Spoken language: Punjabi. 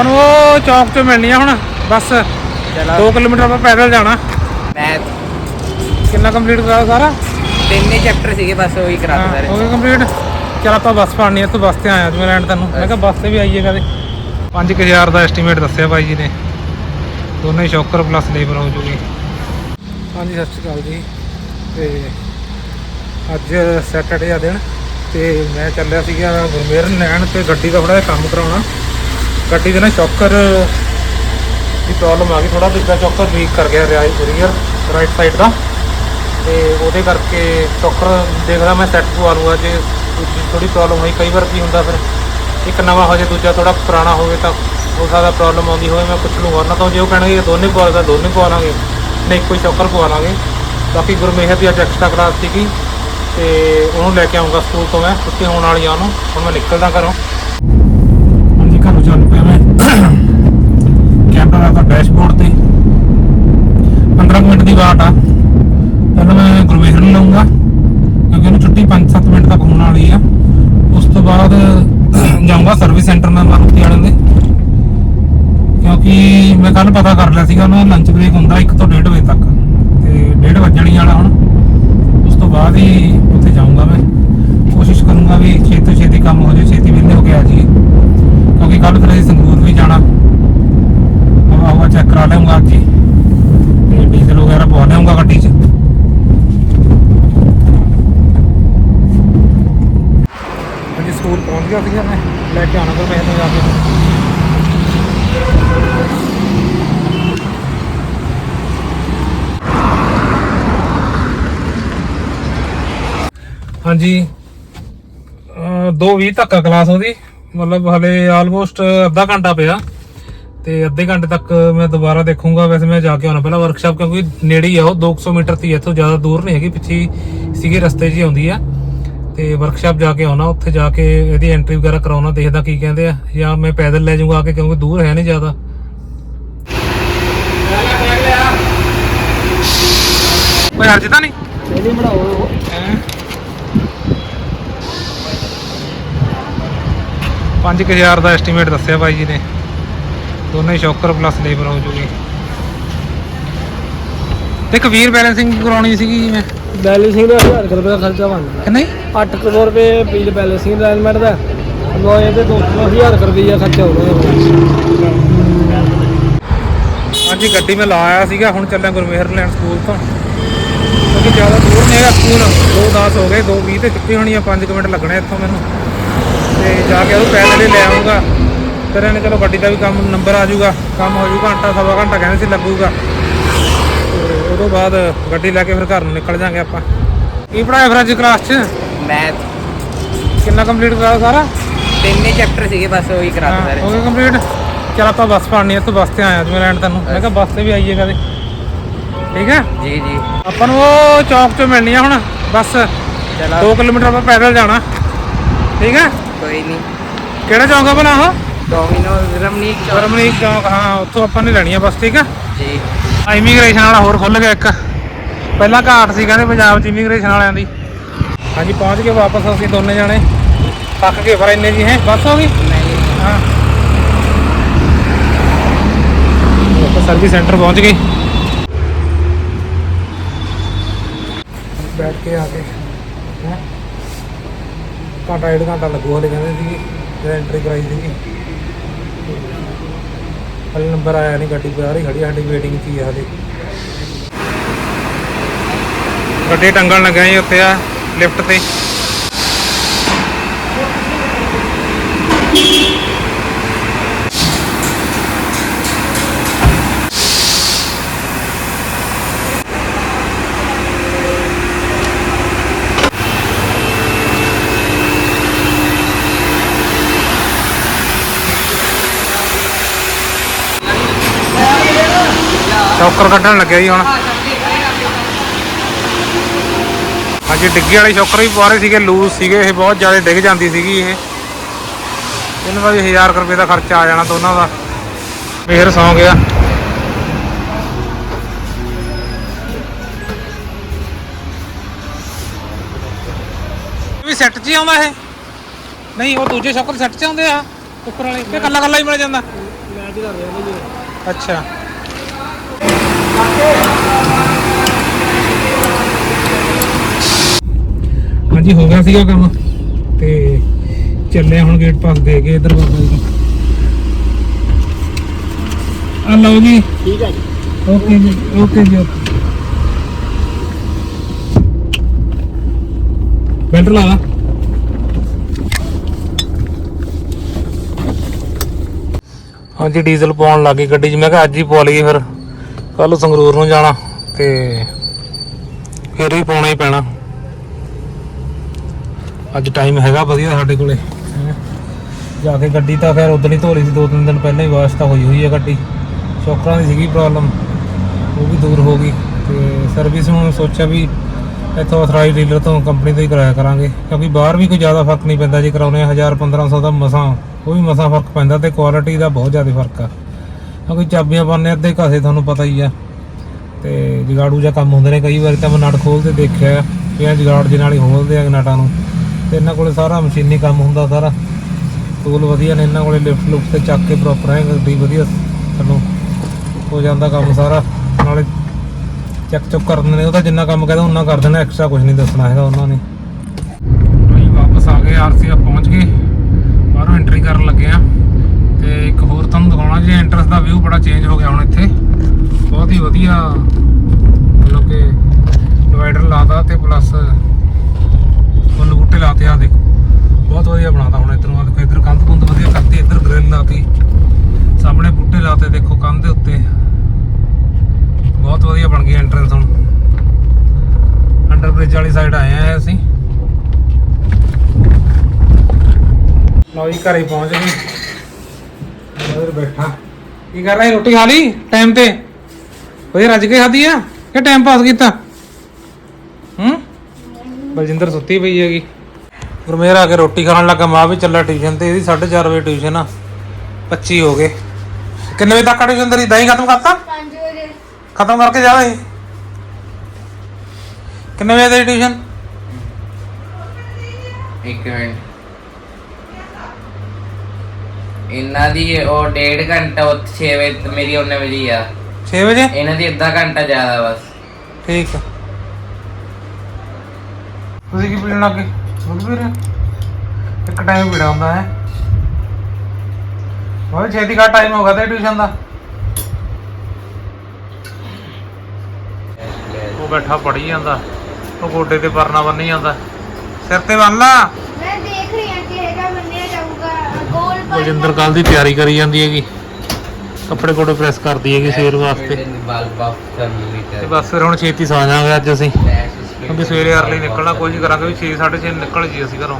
ਆਪਾਂ ਨੂੰ ਉਹ ਚੌਕ ਤੋਂ ਮਿਲਣੀ ਆ ਹੁਣ ਬਸ। ਚਲੋ। 2 ਕਿਲੋਮੀਟਰ ਆਪਾਂ ਪੈਦਲ ਜਾਣਾ। ਮੈਥ ਕਿੰਨਾ ਕੰਪਲੀਟ ਕਰਾ ਸਾਰਾ? ਤਿੰਨੇ ਚੈਪਟਰ ਸੀਗੇ ਬਸ ਉਹੀ ਕਰਾ ਹਾਂ, ਦਿੱਤਾ। ਹੋ ਗਿਆ ਕੰਪਲੀਟ ਚਲ ਆਪਾਂ ਬੱਸ ਫੜਨੀ ਆ ਤੂੰ ਬੱਸ ਤੇ ਆਇਆ ਤੂੰ ਲੈਣ ਤੈਨੂੰ। ਮੈਂ ਕਿਹਾ ਬੱਸ ਤੇ ਵੀ ਆਈਏ ਕਦੇ। 5000 ਦਾ ਐਸਟੀਮੇਟ ਦੱਸਿਆ ਬਾਈ ਜੀ ਨੇ। ਦੋਨੇ ਸ਼ੌਕਰ ਪਲੱਸ ਲੇਬਰ ਹੋ ਜੂਗੀ। ਹਾਂਜੀ ਸਤਿ ਸ਼੍ਰੀ ਅਕਾਲ ਜੀ। ਤੇ ਅੱਜ ਸੈਟਰਡੇ ਆ ਦਿਨ। ਤੇ ਮੈਂ ਚੱਲਿਆ ਸੀਗਾ ਗੁਰਮੇਰ ਲੈਣ ਤੇ ਗੱਡੀ ਦਾ ਥੋੜਾ ਜਿਹਾ ਕੰਮ ਕਰਾਉਣਾ। ਗੱਡੀ ਦੇ ਨਾ ਸ਼ੌਕਰ ਦੀ ਪ੍ਰੋਬਲਮ ਆ ਗਈ ਥੋੜਾ ਦੂਜਾ ਸ਼ੌਕਰ ਵੀਕ ਕਰ ਗਿਆ ਰਿਆਈ ਕੁਰੀਅਰ ਰਾਈਟ ਸਾਈਡ ਦਾ। ਤੇ ਉਹਦੇ ਕਰਕੇ ਸ਼ੌਕਰ ਦੇਖਦਾ ਮੈਂ ਸੈੱਟ ਪਵਾ ਲੂੰਗਾ ਜੇ ਦੂਜੀ ਥੋੜੀ ਪ੍ਰੋਬਲਮ ਹੋਈ, ਕਈ ਵਾਰ ਕੀ ਹੁੰਦਾ ਫਿਰ, ਇੱਕ ਨਵਾਂ ਹੋ ਜੇ, ਦੂਜਾ ਥੋੜਾ ਪੁਰਾਣਾ ਹੋਵੇ ਤਾਂ ਹੋ ਸਕਦਾ ਪ੍ਰੋਬਲਮ ਆਉਂਦੀ ਹੋਵੇ, ਮੈਂ ਪੁੱਛ ਲੂੰਗਾ ਨਾ ਤਾਂ ਜੇ ਉਹ ਕਹਿਣਗੇ, ਇਹ ਦੋਨੇ ਪਵਾ ਲਗਾ ਦੋਨੇ ਪਵਾ ਲਾਂਗੇ। ਨਹੀਂ ਕੋਈ ਹੀ ਸ਼ੌਕਰ ਪਵਾ ਲਾਂਗੇ। ਬਾਕੀ ਗੁਰਮੇਹਰ ਦੀ ਅੱਜ ਐਕਸਟਰਾ ਕਲਾਸ ਸੀਗੀ, ਤੇ ਉਹਨੂੰ ਲੈ ਕੇ ਆਉਂਗਾ ਸਕੂਲ ਤੋਂ ਮੈਂ, ਛੁੱਟੀ ਹੋਣ ਵਾਲੀ ਆ ਉਹਨੂੰ ਹੁਣ ਮੈਂ ਨਿਕਲਦਾ ਘਰੋਂ ਹਾਂਜੀ ਘਰੋਂ ਚੱਲ ਪਿਆ ਮੈਂ ਕੈਮਰਾ ਦਾ ਡੈਸ਼ਬੋਰਡ ਤੇ 15 ਕੁ ਮਿੰਟ ਦੀ ਵਾਟ ਆ ਪਹਿਲਾਂ ਮੈਂ ਗੁਰਮੇਹਰ ਨੂੰ ਲਾਉਂਗਾ ਕਿਉਂਕਿ ਉਹਨੂੰ ਛੁੱਟੀ 5-7 ਮਿੰਟ ਤੱਕ ਹੋਣ ਵਾਲੀ ਆ ਉਸ ਤੋਂ ਬਾਅਦ ਜਾਊਂਗਾ ਸਰਵਿਸ ਸੈਂਟਰ ਨਾਲ ਮਾਰੂਤੀ ਵਾਲਿਆਂ ਦੇ ਕਿਉਂਕਿ ਮੈਂ ਕੱਲ ਪਤਾ ਕਰ ਲਿਆ ਸੀਗਾ, ਉਹਨਾਂ ਦਾ ਲੰਚ ਬ੍ਰੇਕ ਹੁੰਦਾ 1 ਤੋਂ 1.5 ਵਜੇ ਤੱਕ। ਤੇ 1.5 ਵੱਜਣੀ ਵਾਲਾ ਹੁਣ। ਉਸ ਤੋਂ ਬਾਅਦ ਹੀ ਉੱਥੇ ਜਾਊਂਗਾ ਮੈਂ। ਕੋਸ਼ਿਸ਼ ਕਰੂੰਗਾ ਵੀ ਛੇਤੀ ਤੋਂ ਛੇਤੀ ਕੰਮ ਹੋ ਜਾਏ, ਛੇਤੀ ਵਿਹਲੇ ਹੋ ਕੇ ਆ ਜਾਈਏ। ਕਿਉਂਕਿ ਕੱਲ ਫਿਰ ਅਸੀਂ ਸੰਗਰੂਰ ਵੀ ਜਾਣਾ। ਹਵਾ ਚੈੱਕ ਕਰਾ ਲਿਆਉਂਗਾ ਅੱਜ ਹੀ। ਤੇ ਡੀਜ਼ਲ ਵਗੈਰਾ ਪਵਾ ਲਿਆਉਂਗਾ ਗੱਡੀ 'ਚ। ਸਕੂਲ ਪਹੁੰਚ ਗਿਆ ਸੀਗਾ ਮੈਂ। ਲੈ ਕੇ ਆਉਣਾ ਫਿਰ ਮੈਂ ਇਹਨੂੰ ਜਾ ਕੇ ਹਾਂਜੀ। 2:20 ਤੱਕ ਆ ਕਲਾਸ ਉਹਦੀ। ਮਤਲਬ ਹਲੇ ਆਲਮੋਸਟ ਅੱਧਾ ਘੰਟਾ ਪਿਆ। ਤੇ ਅੱਧੇ ਘੰਟੇ ਤੱਕ ਮੈਂ ਦੁਬਾਰਾ ਦੇਖੂੰਗਾ। ਵੈਸੇ ਮੈਂ ਜਾ ਕੇ ਆਉਣਾ। ਪਹਿਲਾਂ ਵਰਕਸ਼ਾਪ ਕਿਉਂਕਿ ਨੇੜੇ ਹੀ ਆ ਉਹ। 200 ਮੀਟਰ ਤੇ ਇੱਥੋਂ ਜ਼ਿਆਦਾ ਦੂਰ ਨਹੀਂ ਹੈਗੀ। ਪਿੱਛੇ ਸੀਗੇ ਰਸਤੇ 'ਚ ਹੀ ਆਉਂਦੀ ਆ। ਤੇ ਵਰਕਸ਼ਾਪ ਜਾ ਕੇ ਆਉਣਾ। ਉੱਥੇ ਜਾ ਕੇ ਇਹਦੀ ਐਂਟਰੀ ਵਗੈਰਾ ਕਰਾਉਣਾ। ਦੇਖਦਾ ਕੀ ਕਹਿੰਦੇ ਆ। ਜਾਂ ਮੈਂ ਪੈਦਲ ਲੈ ਜਾਊਂਗਾ ਆ ਕੇ ਕਿਉਂਕਿ ਦੂਰ ਹੈ ਨਹੀਂ ਜ਼ਿਆਦਾ। ਕੋਈ ਹਰਜ ਤਾਂ ਨਹੀਂ ਇਹਦੀ ਬਣਾਓ। ਪੰਜ ਕੁ ਹਜ਼ਾਰ ਦਾ ਐਸਟੀਮੇਟ ਦੱਸਿਆ ਬਾਈ ਜੀ ਨੇ। ਦੋਨੇ ਸ਼ੌਕਰ ਪਲੱਸ ਲੇਬਰ ਹੋ ਜੂਗੀ। ਤੇ ਕਬੀਰ ਬੈਲੈਂਸਿੰਗ ਕਰਾਉਣੀ ਸੀਗੀ ਮੈਂ। ਬੈਲੈਂਸਿੰਗ ਦਾ 1000 ਰੁਪਏ ਦਾ ਖਰਚਾ ਬਣਦਾ ਕਿ ਨਹੀਂ? 800 ਰੁਪਏ ਬਿਲ ਬੈਲੈਂਸਿੰਗ ਅਰੇਂਜਮੈਂਟ ਦਾ। ਲੋਏ ਦੇ 2000 ਰੁਪਏ ਖਰਚਾ ਹੋ ਰਿਹਾ ਹਾਂਜੀ ਗੱਡੀ ਮੈਂ ਲਾ ਆਇਆ ਸੀਗਾ ਹੁਣ ਚੱਲਿਆ ਗੁਰਮੇਹਰ ਲੈਣ ਸਕੂਲ ਤੋਂ। ਕਿਉਂਕਿ ਜ਼ਿਆਦਾ ਦੂਰ ਨਹੀਂ ਹੈਗਾ ਸਕੂਲ। 2:10 ਹੋ ਗਏ 2:20 ਤੇ ਛੁੱਟੀ ਹੋਣੀ ਆ 5 ਮਿੰਟ ਲੱਗਣੇ ਇੱਥੋਂ ਮੈਨੂੰ। ਤੇ ਜਾ ਕੇ ਉਹ ਹੀ ਲੈ ਆਉਂਗਾ ਫਿਰ ਇਹਨੇ ਚਲੋ ਗੱਡੀ ਦਾ ਵੀ ਕੰਮ ਨੰਬਰ ਆ ਜਾਊਗਾ ਕੰਮ ਹੋ ਜਾਊਗਾ ਘੰਟਾ ਸਵਾ ਘੰਟਾ ਕਹਿੰਦੇ ਸੀ ਲੱਗੂਗਾ। ਤੇ ਉਦੋਂ ਬਾਅਦ ਗੱਡੀ ਲੈ ਕੇ ਫਿਰ ਘਰ ਨੂੰ ਨਿਕਲ ਜਾਾਂਗੇ ਆਪਾਂ। ਕੀ ਪੜਾਇਆ ਫਿਰ ਅੱਜ ਕਲਾਸ 'ਚ? ਮੈਥ। ਕਿੰਨਾ ਕੰਪਲੀਟ ਕਰਾ ਸਾਰਾ? ਤਿੰਨੇ ਚੈਪਟਰ ਸੀਗੇ ਬਸ ਉਹੀ ਕਰਾ ਹਾਂ, ਦਿੱਤਾ ਹੋ ਗਿਆ ਕੰਪਲੀਟ ਚਲ ਆਪਾਂ ਬੱਸ ਫੜਨੀ ਆ ਤੂੰ ਬੱਸ ਤੇ ਆਇਆ ਤੂੰ ਲੈਣ ਤੈਨੂੰ। ਮੈਂ ਕਿਹਾ ਬੱਸ ਤੇ ਵੀ ਆਈਏ ਕਦੇ। ਠੀਕ ਹੈ? ਜੀ ਜੀ। ਆਪਾਂ ਨੂੰ ਉਹ ਚੌਕ ਤੋਂ ਮਿਲਣੀ ਆ ਹੁਣ ਬਸ। ਚਲੋ। 2 ਕਿਲੋਮੀਟਰ ਆਪਾਂ ਪੈਦਲ ਜਾਣਾ। ਠੀਕ ਹੈ? ਕੋਈ ਨਹੀਂ ਕਿਹੜਾ ਚੌਕ ਆ ਬਣਾ ਉਹ? ਡੋਮਿਨੋ ਰਮਨੀਕ ਚੌਕ। ਰਮਨੀਕ ਚੌਕ ਹਾਂ ਉੱਥੋਂ ਆਪਾਂ ਨੇ ਲੈਣੀ ਆ ਬੱਸ ਠੀਕ ਆ? ਜੀ। ਇਮੀਗ੍ਰੇਸ਼ਨ ਵਾਲਾ ਹੋਰ ਖੁੱਲ ਗਿਆ ਇੱਕ। ਪਹਿਲਾਂ ਘਾਟ ਸੀ ਕਹਿੰਦੇ ਪੰਜਾਬ 'ਚ ਇਮੀਗ੍ਰੇਸ਼ਨ ਵਾਲਿਆਂ ਦੀ। ਹਾਂਜੀ ਪਹੁੰਚ ਗਏ ਵਾਪਸ ਅਸੀਂ ਦੋਨੇ ਜਾਣੇ। ਥੱਕ ਗਏ ਫਿਰ ਇੰਨੇ ਜੀ ਹੈ? ਬੱਸ ਹੋ ਗਈ? ਨਹੀਂ। ਹਾਂ। ਆਪਾਂ ਸਰਵਿਸ ਸੈਂਟਰ ਪਹੁੰਚ ਗਏ। ਬੈਠ ਕੇ ਆ ਕੇ ਹੈਂ? ਘੰਟਾ, ਡੇਢ ਘੰਟਾ ਲੱਗੂ ਹਲੇ, ਕਹਿੰਦੇ ਸੀ ਜਦੋਂ ਐਂਟਰੀ ਕਰਾਈ ਸੀਗੀ। ਹਲੇ ਨੰਬਰ ਆਇਆ ਨਹੀਂ ਗੱਡੀ ਬਾਹਰ ਹੀ ਖੜੀ ਸਾਡੀ ਵੇਟਿੰਗ 'ਚ ਹੀ ਆ ਹਲੇ। ਗੱਡੀ ਟੰਗਣ ਲੱਗਾ ਜੀ ਉੱਤੇ ਆ ਲਿਫਟ ਤੇ। ਸ਼ੌਕਰ ਕੱਢਣ ਲੱਗਿਆ ਜੀ ਹੁਣ। ਹਾਂਜੀ ਡਿੱਗੀ ਵਾਲੇ ਸ਼ੌਕਰ ਵੀ ਪਾ ਰਹੇ ਸੀਗੇ ਲੂਜ਼ ਸੀਗੇ ਇਹ ਬਹੁਤ ਜ਼ਿਆਦਾ ਡਿੱਗ ਜਾਂਦੀ ਸੀਗੀ ਇਹ। ਇਹਨਾਂ ਦਾ ਵੀ 1000 ਰੁਪਏ ਦਾ ਖਰਚਾ ਆ ਜਾਣਾ ਦੋਨਾਂ ਦਾ। ਫੇਰ ਸੌਂ ਗਿਆ। ਵੀ ਸੈੱਟ 'ਚ ਹੀ ਆਉਂਦਾ ਇਹ? ਨਹੀਂ ਉਹ ਦੂਜੇ ਸ਼ੌਕਰ ਸੈੱਟ 'ਚ ਆਉਂਦੇ ਆ। ਉੱਪਰ ਵਾਲੇ ਕਿ ਕੱਲਾ ਕੱਲਾ ਹੀ ਮਿਲ ਜਾਂਦਾ। ਮੈਚ ਕਰ ਰਹੇ ਅੱਛਾ। ਹਾਂਜੀ ਹੋ ਗਿਆ ਸੀਗਾ ਕੰਮ ਤੇ ਚੱਲੇ ਹੁਣ ਗੇਟ ਪਾਸ ਦੇ ਕੇ ਇਧਰ ਬਾਬਾ ਜੀ ਆ ਲਓ ਜੀ। ਠੀਕ ਹੈ ਜੀ। ਓਕੇ ਜੀ ਓਕੇ ਜੀ ਬੈਲਟ ਲਾ ਲਾ। ਹਾਂਜੀ ਡੀਜ਼ਲ ਪਾਉਣ ਲੱਗੀ ਗੱਡੀ 'ਚ। ਮੈਂ ਕਿਹਾ ਅੱਜ ਹੀ ਪਵਾ ਲਈਏ ਫਿਰ। ਕੱਲ ਸੰਗਰੂਰ ਨੂੰ ਜਾਣਾ ਤੇ ਫਿਰ ਹੀ ਪਾਉਣਾ ਹੀ ਪੈਣਾ। ਅੱਜ ਟਾਈਮ ਹੈਗਾ ਵਧੀਆ ਸਾਡੇ ਕੋਲੇ। ਹੈਂ। ਜਾ ਕੇ ਗੱਡੀ ਤਾਂ ਫਿਰ ਉਦੋਂ ਹੀ ਧੋ ਲਈ ਸੀ ਦੋ ਤਿੰਨ ਦਿਨ ਪਹਿਲਾਂ ਹੀ ਵਾਸ਼ ਤਾਂ ਹੋਈ ਹੋਈ ਹੈ ਗੱਡੀ। ਸ਼ੌਕਰਾਂ ਦੀ ਸੀਗੀ ਪ੍ਰੋਬਲਮ ਉਹ ਵੀ ਦੂਰ ਹੋ ਗਈ ਤੇ ਸਰਵਿਸ ਨੂੰ ਸੋਚਿਆ ਵੀ ਇੱਥੋਂ ਅਥਰਾਈਜ਼ ਡੀਲਰ ਤੋਂ ਕੰਪਨੀ ਤੋਂ ਹੀ ਕਰਾਇਆ ਕਰਾਂਗੇ, ਕਿਉਂਕਿ ਬਾਹਰ ਵੀ ਕੋਈ ਜ਼ਿਆਦਾ ਫ਼ਰਕ ਨਹੀਂ ਪੈਂਦਾ, ਜੇ ਕਰਾਉਨੇ 1000 1500 ਦਾ ਮਸਾਂ, ਉਹ ਵੀ ਮਸਾਂ ਫ਼ਰਕ ਪੈਂਦਾ ਤੇ ਕੁਆਲਿਟੀ ਦਾ ਬਹੁਤ ਜ਼ਿਆਦਾ ਫ਼ਰਕ ਆ। ਕਿਉਂਕਿ ਚਾਬੀਆਂ ਪਾਉਂਦੇ ਅੱਧੇ ਕਾਸੇ ਤੁਹਾਨੂੰ ਪਤਾ ਹੀ ਆ। ਤੇ ਜਗਾੜੂ ਜਿਹਾ ਕੰਮ ਹੁੰਦੇ ਨੇ, ਕਈ ਵਾਰੀ ਤਾਂ ਮੈਂ ਨਟ ਖੋਲਦੇ ਦੇਖਿਆ ਆ ਕਿ ਇਹ ਜਗਾੜ ਦੇ ਨਾਲ ਹੀ ਖੋਲਦੇ ਆ ਨਟਾਂ ਨੂੰ। ਤੇ ਇਹਨਾਂ ਕੋਲੇ ਸਾਰਾ ਮਸ਼ੀਨੀ ਕੰਮ ਹੁੰਦਾ ਸਾਰਾ। ਟੂਲ ਵਧੀਆ ਨੇ, ਇਹਨਾਂ ਕੋਲੇ ਲਿਫਟ ਲੁਫਟ ਤੇ ਚੱਕ ਕੇ ਪ੍ਰੋਪਰ ਹੈ ਗੱਡੀ ਵਧੀਆ ਸਾਨੂੰ ਹੋ ਜਾਂਦਾ ਕੰਮ ਸਾਰਾ। ਨਾਲੇ ਚੈੱਕ ਚੁੱਕ ਕਰ ਦਿੰਦੇ ਨੇ, ਉਹ ਜਿੰਨਾ ਕੰਮ ਕਹਿੰਦਾ ਉਹਨਾਂ ਕਰ ਦੇਣਾ ਐਕਸਟਰਾ ਕੁਝ ਨਹੀਂ ਦੱਸਣਾ ਹੈਗਾ ਉਹਨਾਂ ਨੇ। ਅਸੀਂ ਵਾਪਸ ਆ ਗਏ, ਆਰਸੀਆ ਪਹੁੰਚ ਗਏ। ਬਾਹਰੋਂ ਐਂਟਰੀ ਕਰਨ ਲੱਗੇ ਆ। ਤੁਹਾਨੂੰ ਦਿਖਾਉਣਾ ਜੀ ਐਂਟਰਸ ਦਾ ਵਿਊ ਬੜਾ ਚੇਂਜ ਹੋ ਗਿਆ ਹੁਣ ਇੱਥੇ। ਬਹੁਤ ਹੀ ਵਧੀਆ ਮਤਲਬ ਕਿ ਡਿਵਾਈਡਰ ਲਾਤਾ ਤੇ ਪਲੱਸ ਫੁੱਲ ਬੂਟੇ ਲਾਤੇ ਆ ਦੇਖੋ। ਬਹੁਤ ਵਧੀਆ ਬਣਾਤਾ ਹੁਣ ਇੱਧਰੋਂ ਆ ਦੇਖੋ, ਇੱਧਰ ਕੰਧ ਕੁੰਧ ਵਧੀਆ ਕਰਤੀ, ਇੱਧਰ ਗ੍ਰਿਲ ਲਾਤੀ। ਸਾਹਮਣੇ ਬੂਟੇ ਲਾਤੇ, ਦੇਖੋ, ਕੰਧ ਦੇ ਉੱਤੇ। ਬਹੁਤ ਵਧੀਆ ਬਣ ਗਈ ਐਂਟਰੈਂਸ ਹੁਣ। ਅੰਡਰ ਬ੍ਰਿਜ ਵਾਲੀ ਸਾਈਡ ਆਏ ਆ ਅਸੀਂ। ਲਓ ਜੀ, ਘਰੇ ਪਹੁੰਚ ਗਏ। ਉਧਰ ਬੈਠਾ। ਕੀ ਕਰ ਰਿਹਾ ਰੋਟੀ ਖਾ ਲਈ? ਟਾਈਮ ਤੇ। ਵਧੀਆ ਰੱਜ ਕੇ ਖਾਧੀ ਆ? ਕਿ ਟਾਈਮ ਪਾਸ ਕੀਤਾ? ਹੂੰ? ਬਲਜਿੰਦਰ ਸੁੱਤੀ ਪਈ ਹੈਗੀ। ਗੁਰਮੇਰ ਆ ਕੇ ਰੋਟੀ ਖਾਣ ਲੱਗਾ ਮਾਂ ਵੀ ਚੱਲਾ ਟਿਊਸ਼ਨ ਤੇ। ਇਹਦੀ 4:30 ਵਜੇ ਟਿਊਸ਼ਨ ਆ। 25 ਹੋ ਗਏ। ਕਿੰਨੇ ਵਜੇ ਤੱਕ ਟਿਊਸ਼ਨ ਤੇਰੀ? ਦਹੀਂ ਖਤਮ ਕਰਤਾ? 5 ਵਜੇ। ਖਤਮ ਕਰਕੇ ਜਾਣਾ ਸੀ ਕਿੰਨੇ ਵਜੇ ਤੇਰੀ ਟਿਊਸ਼ਨ ਇੱਕ ਮਿੰਟ। ਇਹਨਾਂ ਦੀ ਉਹ ਡੇਢ ਘੰਟਾ ਉਹ 6 ਵਜੇ ਤੇ ਮੇਰੀ 19 ਵਜੇ ਹੀ ਆ। 6 ਵਜੇ? ਇਹਨਾਂ ਦੀ ਅੱਧਾ ਘੰਟਾ ਜ਼ਿਆਦਾ ਬਸ। ਠੀਕ ਆ। ਤੁਸੀਂ ਕੀ ਪੀਣ ਲੱਗੇ ਦੁੱਧ ਪੀ ਰਹੇ ਹੋ? ਇੱਕ ਟਾਈਮ ਪੀੜਾ ਹੁੰਦਾ ਹੈ? ਬਹੁਤ ਛੇਤੀ ਕਾ ਟਾਈਮ ਹੋ ਗਿਆ ਤੇ ਟਿਊਸ਼ਨ ਦਾ। ਉਹ ਬੈਠਾ ਪੜੀ ਜਾਂਦਾ ਉਹ ਗੋਡੇ ਤੇ ਪਰਨਾ ਬੰਨੀ ਜਾਂਦਾ। ਸਿਰ ਤੇ ਬੰਨ ਲਾ ਮੈਂ ਦੇਖ ਰਹੀ ਹਾਂ ਕਿਹੜਾ ਬੰਨਿਆ ਜਾਊਗਾ ਗੋਲ ਪਰ ਬਲਜਿੰਦਰ ਕੱਲ ਦੀ ਤਿਆਰੀ ਕਰੀ ਜਾਂਦੀ ਹੈਗੀ। ਕੱਪੜੇ ਕੋਡੇ ਪ੍ਰੈਸ ਕਰਦੀ ਹੈਗੀ ਸਵੇਰ ਵਾਸਤੇ। ਤੇ ਬਸ ਫਿਰ ਹੁਣ ਛੇਤੀ ਸੌ ਜਾਵਾਂਗੇ ਅੱਜ ਅਸੀਂ। ਕਿਉਂਕਿ ਸਵੇਰੇ ਅਰਲੀ ਨਿਕਲਣਾ ਕੋਸ਼ਿਸ਼ ਕਰਾਂਗੇ, ਵੀ 6 6:30 ਨਿਕਲ ਜੀ ਅਸੀਂ ਘਰੋਂ।